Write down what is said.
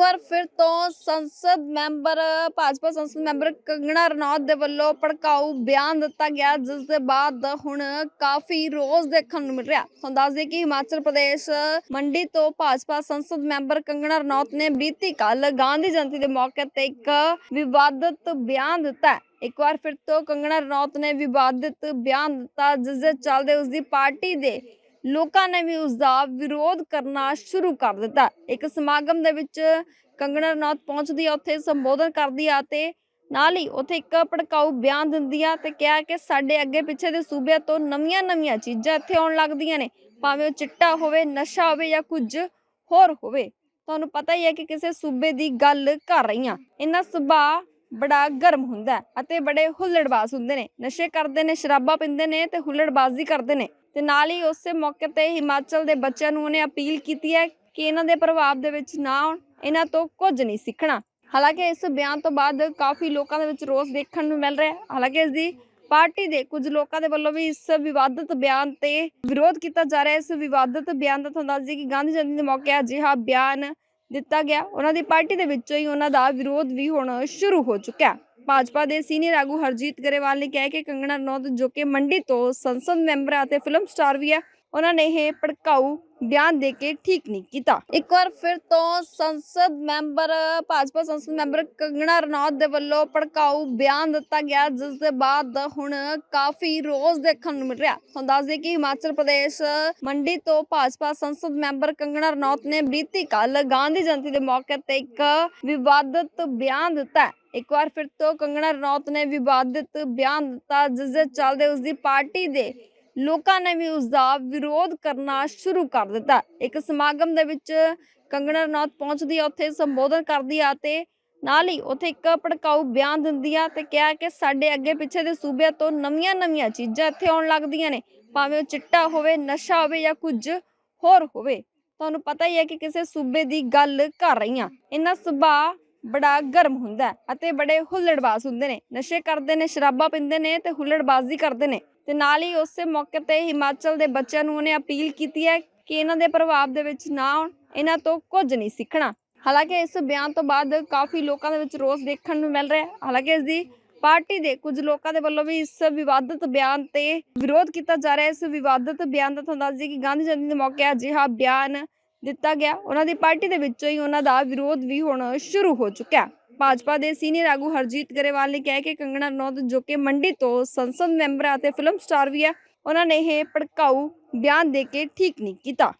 ਵਾਰ ਫਿਰ ਤੋਂ ਸੰਸਦ ਮੈਂਬਰ, ਭਾਜਪਾ ਸੰਸਦ ਮੈਂਬਰ ਕੰਗਣਾ ਰਣੌਤ ਦੇ ਵੱਲੋਂ ਭੜਕਾਊ ਬਿਆਨ ਦਿੱਤਾ ਗਿਆ, ਜਿਸ ਦੇ ਬਾਅਦ ਹੁਣ ਕਾਫੀ ਰੋਜ਼ ਦੇਖਣ ਨੂੰ ਮਿਲ ਰਿਹਾ ਤੁਹਾਨੂੰ ਦੱਸ ਦਈਏ ਕਿ ਹਿਮਾਚਲ ਪ੍ਰਦੇਸ਼ ਮੰਡੀ ਤੋਂ ਭਾਜਪਾ ਸੰਸਦ ਮੈਂਬਰ ਕੰਗਣਾ ਰਣੌਤ ਨੇ ਬੀਤੀ ਕੱਲ ਗਾਂਧੀ ਜਯੰਤੀ ਦੇ ਮੌਕੇ ਤੇ ਇੱਕ ਵਿਵਾਦਤ ਬਿਆਨ ਦਿੱਤਾ ਹੈ। ਇੱਕ ਵਾਰ ਫਿਰ ਤੋਂ ਕੰਗਣਾ ਰਣੌਤ ਨੇ ਵਿਵਾਦਿਤ ਬਿਆਨ ਦਿੱਤਾ, ਜਿਸ ਦੇ ਚੱਲਦੇ ਉਸ ਦੀ ਪਾਰਟੀ ਦੇ ਲੋਕਾਂ ਨੇ ਵੀ ਉਸ ਦਾ ਵਿਰੋਧ ਕਰਨਾ ਸ਼ੁਰੂ ਕਰ ਦਿੱਤਾ। ਇੱਕ ਸਮਾਗਮ ਦੇ ਵਿੱਚ ਕੰਗਣਾ ਰਣੌਤ ਪਹੁੰਚਦੀ ਆ, ਉੱਥੇ ਸੰਬੋਧਨ ਕਰਦੀ ਆ ਤੇ ਨਾਲ ਹੀ ਉੱਥੇ ਇੱਕ ਭੜਕਾਊ ਬਿਆਨ ਦਿੰਦੀ ਆ ਤੇ ਕਿਹਾ ਕਿ ਸਾਡੇ ਅੱਗੇ ਪਿੱਛੇ ਦੇ ਸੂਬਿਆਂ ਤੋਂ ਨਵੀਆਂ-ਨਵੀਆਂ ਚੀਜ਼ਾਂ ਇੱਥੇ ਆਉਣ ਲੱਗਦੀਆਂ ਨੇ, ਭਾਵੇਂ ਉਹ ਚਿੱਟਾ ਹੋਵੇ, ਨਸ਼ਾ ਹੋਵੇ ਜਾਂ ਕੁਝ ਹੋਰ ਹੋਵੇ। ਤੁਹਾਨੂੰ ਪਤਾ ਹੀ ਹੈ ਕਿ ਕਿਸੇ ਸੂਬੇ ਦੀ ਗੱਲ ਕਰ ਰਹੀ ਹਾਂ ਇਹਨਾਂ ਸੁਭਾਅ ਬੜਾ ਗਰਮ ਹੁੰਦਾ ਅਤੇ ਬੜੇ ਹੁੱਲੜਬਾਜ਼ ਹੁੰਦੇ ਨੇ। ਨਸ਼ੇ ਕਰਦੇ ਨੇ, ਸ਼ਰਾਬਾਂ ਪੀਂਦੇ ਨੇ ਤੇ ਹੁੱਲੜਬਾਜ਼ੀ ਕਰਦੇ ਨੇ। ਤੇ ਨਾਲ ਹੀ ਉਸੇ ਮੌਕੇ ਤੇ ਹਿਮਾਚਲ ਦੇ ਬੱਚਿਆਂ ਨੂੰ ਉਹਨੇ ਅਪੀਲ ਕੀਤੀ ਹੈ ਕਿ ਇਹਨਾਂ ਦੇ ਪ੍ਰਭਾਵ ਦੇ ਵਿੱਚ ਨਾ ਆਉਣ, ਇਹਨਾਂ ਤੋਂ ਕੁਝ ਨਹੀਂ ਸਿੱਖਣਾ। ਹਾਲਾਂਕਿ ਇਸ ਬਿਆਨ ਤੋਂ ਬਾਅਦ ਕਾਫੀ ਲੋਕਾਂ ਦੇ ਵਿੱਚ ਰੋਸ ਦੇਖਣ ਨੂੰ ਮਿਲ ਰਿਹਾ ਹੈ। ਹਾਲਾਂਕਿ ਇਸ ਦੀ ਪਾਰਟੀ ਦੇ ਕੁਝ ਲੋਕਾਂ ਦੇ ਵੱਲੋਂ ਵੀ ਇਸ ਵਿਵਾਦਤ ਬਿਆਨ ਤੇ ਵਿਰੋਧ ਕੀਤਾ ਜਾ ਰਿਹਾ ਹੈ। ਇਸ ਵਿਵਾਦਤ ਬਿਆਨ ਦਾ ਤੁਹਾਨੂੰ ਦੱਸ ਦਈਏ ਕਿ ਗਾਂਧੀ ਜਯੰਤੀ ਦੇ ਮੌਕੇ ਅਜਿਹਾ ਬਿਆਨ ਦਿੱਤਾ ਗਿਆ। ਉਹਨਾਂ ਦੀ ਪਾਰਟੀ ਦੇ ਵਿੱਚੋਂ ਹੀ ਉਹਨਾਂ ਦਾ ਵਿਰੋਧ ਵੀ ਹੁਣ ਸ਼ੁਰੂ ਹੋ ਚੁੱਕਿਆ। ਭਾਜਪਾ ਦੇ ਸੀਨੀਅਰ ਆਗੂ ਹਰਜੀਤ ਗਰੇਵਾਲ ਨੇ ਕਿਹਾ ਕਿ ਕੰਗਣਾ ਰਣੌਤ ਜੋ ਕਿ ਮੰਡੀ ਤੋਂ ਸੰਸਦ ਮੈਂਬਰ ਅਤੇ ਫਿਲਮ ਸਟਾਰ ਵੀ ਹੈ ਉਹਨਾਂ ਨੇ ਇਹ ਭੜਕਾਊ ਬਿਆਨ ਦੇ ਕੇ ਠੀਕ ਨਹੀਂ ਕੀਤਾ ਇੱਕ ਵਾਰ ਫਿਰ ਤੋਂ ਸੰਸਦ ਮੈਂਬਰ ਭਾਜਪਾ ਸੰਸਦ ਮੈਂਬਰ ਕੰਗਣਾ ਰਣੌਤ ਦੇ ਵੱਲੋਂ ਭੜਕਾਊ ਬਿਆਨ ਦਿੱਤਾ ਗਿਆ ਜਿਸ ਦੇ ਬਾਅਦ ਹੁਣ ਕਾਫੀ ਰੋਜ਼ ਦੇਖਣ ਨੂੰ ਮਿਲ ਰਿਹਾ ਤੁਹਾਨੂੰ ਦੱਸ ਦਈਏ ਕਿ ਹਿਮਾਚਲ ਪ੍ਰਦੇਸ਼ ਮੰਡੀ ਤੋਂ ਭਾਜਪਾ ਸੰਸਦ ਮੈਂਬਰ ਕੰਗਣਾ ਰਣੌਤ ਨੇ ਬੀਤੀ ਕੱਲ ਗਾਂਧੀ ਜਯੰਤੀ ਦੇ ਮੌਕੇ ਤੇ ਇੱਕ ਵਿਵਾਦਤ ਬਿਆਨ ਦਿੱਤਾ ਹੈ ਇੱਕ ਵਾਰ ਫਿਰ ਤੋਂ ਕੰਗਣਾ ਰਣੌਤ ਨੇ ਵਿਵਾਦਿਤ ਬਿਆਨ ਦਿੱਤਾ ਜਿਸ ਦੇ ਚੱਲਦੇ ਉਸ ਦੀ ਪਾਰਟੀ ਦੇ ਲੋਕਾਂ ਨੇ ਵੀ ਉਸ ਦਾ ਵਿਰੋਧ ਕਰਨਾ ਸ਼ੁਰੂ ਕਰ ਦਿੱਤਾ। ਇੱਕ ਸਮਾਗਮ ਦੇ ਵਿੱਚ ਕੰਗਣਾ ਰਣੌਤ ਪਹੁੰਚਦੀ ਆ, ਉੱਥੇ ਸੰਬੋਧਨ ਕਰਦੀ ਆ ਤੇ ਨਾਲ ਹੀ ਉੱਥੇ ਇੱਕ ਭੜਕਾਊ ਬਿਆਨ ਦਿੰਦੀ ਆ ਤੇ ਕਿਹਾ ਕਿ ਸਾਡੇ ਅੱਗੇ ਪਿੱਛੇ ਦੇ ਸੂਬਿਆਂ ਤੋਂ ਨਵੀਆਂ-ਨਵੀਆਂ ਚੀਜ਼ਾਂ ਇੱਥੇ ਆਉਣ ਲੱਗਦੀਆਂ ਨੇ, ਭਾਵੇਂ ਉਹ ਚਿੱਟਾ ਹੋਵੇ, ਨਸ਼ਾ ਹੋਵੇ ਜਾਂ ਕੁਝ ਹੋਰ ਹੋਵੇ। ਤੁਹਾਨੂੰ ਪਤਾ ਹੀ ਹੈ ਕਿ ਕਿਸੇ ਸੂਬੇ ਦੀ ਗੱਲ ਕਰ ਰਹੀ ਹਾਂ ਇਹਨਾਂ ਸੁਭਾਅ ਬੜਾ ਗਰਮ ਹੁੰਦਾ ਅਤੇ ਬੜੇ ਹੁੱਲੜਬਾਜ਼ ਹੁੰਦੇ ਨੇ। ਨਸ਼ੇ ਕਰਦੇ ਨੇ, ਸ਼ਰਾਬਾਂ ਪੀਂਦੇ ਨੇ ਤੇ ਹੁੱਲੜਬਾਜ਼ੀ ਕਰਦੇ ਨੇ। ਤੇ ਨਾਲ ਹੀ ਉਸੇ ਮੌਕੇ ਤੇ ਹਿਮਾਚਲ ਦੇ ਬੱਚਿਆਂ ਨੂੰ ਉਹਨੇ ਅਪੀਲ ਕੀਤੀ ਹੈ ਕਿ ਇਹਨਾਂ ਦੇ ਪ੍ਰਭਾਵ ਦੇ ਵਿੱਚ ਨਾ ਆਉਣ, ਇਹਨਾਂ ਤੋਂ ਕੁਝ ਨਹੀਂ ਸਿੱਖਣਾ। ਹਾਲਾਂਕਿ ਇਸ ਬਿਆਨ ਤੋਂ ਬਾਅਦ ਕਾਫੀ ਲੋਕਾਂ ਦੇ ਵਿੱਚ ਰੋਸ ਦੇਖਣ ਨੂੰ ਮਿਲ ਰਿਹਾ ਹੈ। ਹਾਲਾਂਕਿ ਇਸ ਦੀ ਪਾਰਟੀ ਦੇ ਕੁਝ ਲੋਕਾਂ ਦੇ ਵੱਲੋਂ ਵੀ ਇਸ ਵਿਵਾਦਤ ਬਿਆਨ ਤੇ ਵਿਰੋਧ ਕੀਤਾ ਜਾ ਰਿਹਾ ਹੈ। ਇਸ ਵਿਵਾਦਤ ਬਿਆਨ ਦਾ ਤੁਹਾਨੂੰ ਦੱਸ ਦਈਏ ਕਿ ਗਾਂਧੀ ਜਯੰਤੀ ਦੇ ਮੌਕੇ ਅਜਿਹਾ ਬਿਆਨ ਦਿੱਤਾ ਗਿਆ। ਉਹਨਾਂ ਦੀ ਪਾਰਟੀ ਦੇ ਵਿੱਚੋਂ ਹੀ ਉਹਨਾਂ ਦਾ ਵਿਰੋਧ ਵੀ ਹੁਣ ਸ਼ੁਰੂ ਹੋ ਚੁੱਕਿਆ। ਹੈ ਭਾਜਪਾ ਦੇ ਸੀਨੀਅਰ ਆਗੂ ਹਰਜੀਤ ਗਰੇਵਾਲ ਨੇ ਕਿਹਾ ਕਿ ਕੰਗਣਾ ਰਣੌਤ ਜੋ ਕਿ ਮੰਡੀ ਤੋਂ ਸੰਸਦ ਮੈਂਬਰ ਅਤੇ ਫਿਲਮ ਸਟਾਰ ਵੀ ਹੈ ਉਹਨਾਂ ਨੇ ਇਹ ਭੜਕਾਊ ਬਿਆਨ ਦੇ ਕੇ ਠੀਕ ਨਹੀਂ ਕੀਤਾ।